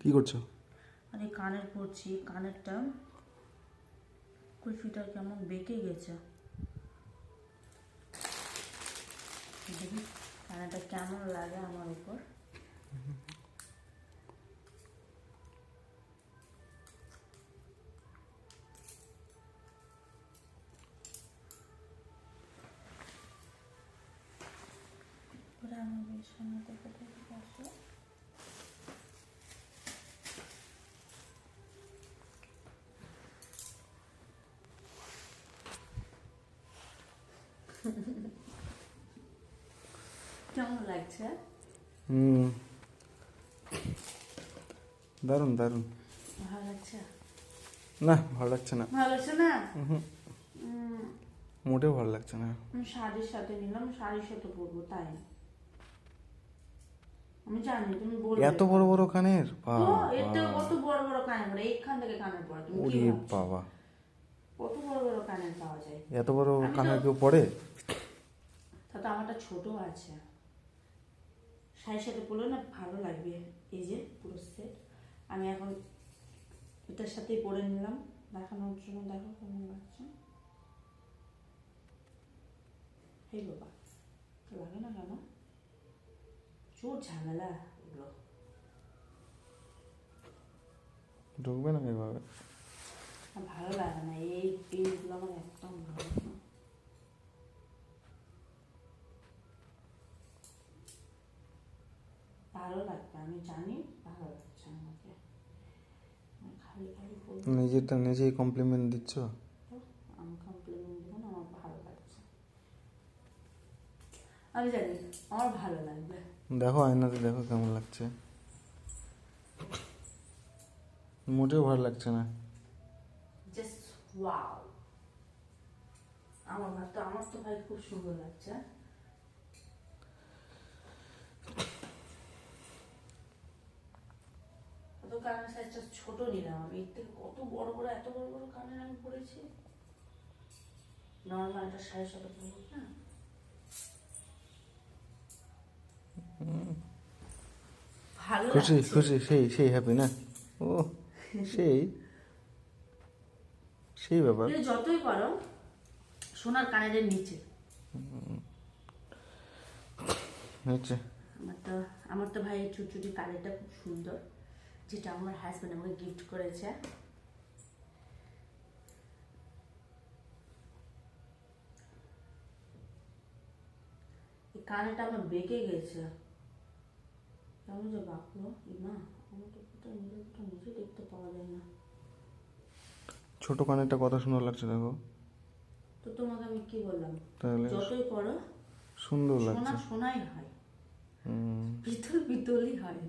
কি করছ? আরে কানের পরছি কানেরটা কুলফিটা কেমন বেঁকে গেছে। দেখি কানেরটা কেমন লাগে আমার উপর। আমার বিছানাতে থেকে আসে কেমন লাগছে? হুম। দারুণ দারুণ। ভালো লাগছে? না ভালো লাগছে না। ভালো লাগছে না? মোটেও ভালো লাগছে না। আমি শাড়ির সাথে নিলাম শাড়ির সাথে পরবো তাই। আমি জানি তুমি বলবে এত বড় বড় কানের? বাবা এটা কত বড় বড় কানের পরে এইখান থেকে কানের পরে তুমি ওরে বাবা। কত বড় বড় কানের পাওয়া যায়? এত বড় কানের কেউ পড়ে? তাতে আমারটা ছোট আছে। শাড়ির সাথে পরলে না ভালো লাগবে এই যে পুরো সেট আমি এখন এটার সাথেই পরে নিলাম। দেখানোর জন্য দেখো কেমন লাগছে। এই বাবা লাগে না কেন? চোর ঝামেলা এগুলো ঢুকবে না এভাবে ভালো লাগে না এই পিনগুলো আমার একদম ভালো না ভালো লাগবে আমি জানি ভালো লাগছে আমাকে খালি খালি নিজেরটা নিজেই কমপ্লিমেন্ট দিচ্ছ তো আমি কমপ্লিমেন্ট দেবো না আমার ভালো লাগছে আমি জানি আমার ভালো লাগবে। দেখো আয়নাতে দেখো কেমন লাগছে। মোটেও ভালো লাগছে না। জাস্ট ওয়াও আমার তো আমার তো ভাই খুব সুন্দর লাগছে। তো কানের সাইজটা ছোট নিলাম আমি এর থেকে কত বড় বড় এত বড় বড় কানের আমি পরেছি? নর্মাল একটা সাড়ে সাথে পরবো না? ভালো খুশি খুশি সেই সেই হ্যাপি না? ও সেই সেই ব্যাপার। যতই করো সোনার কানের নিচে। হচ্ছে আমার তো আমার তো ভাই চুচুটি কানেরটা খুব সুন্দর যেটা আমার হাজব্যান্ড আমাকে গিফট করেছে। কানেরটা আমার বেঁকে গেছে। কেমন যে বাঁকলো না আমার তো কোথাও নিজের কোথাও নিজে দেখতে পাওয়া যায় না। ছোট কানেরটা কত সুন্দর লাগছে দেখো। তো তোমাকে আমি কি বললাম? তাহলে যতই করো সুন্দর সোনা লাগছে। সোনাই হয়। হুম। পিতল পিতলই হয়।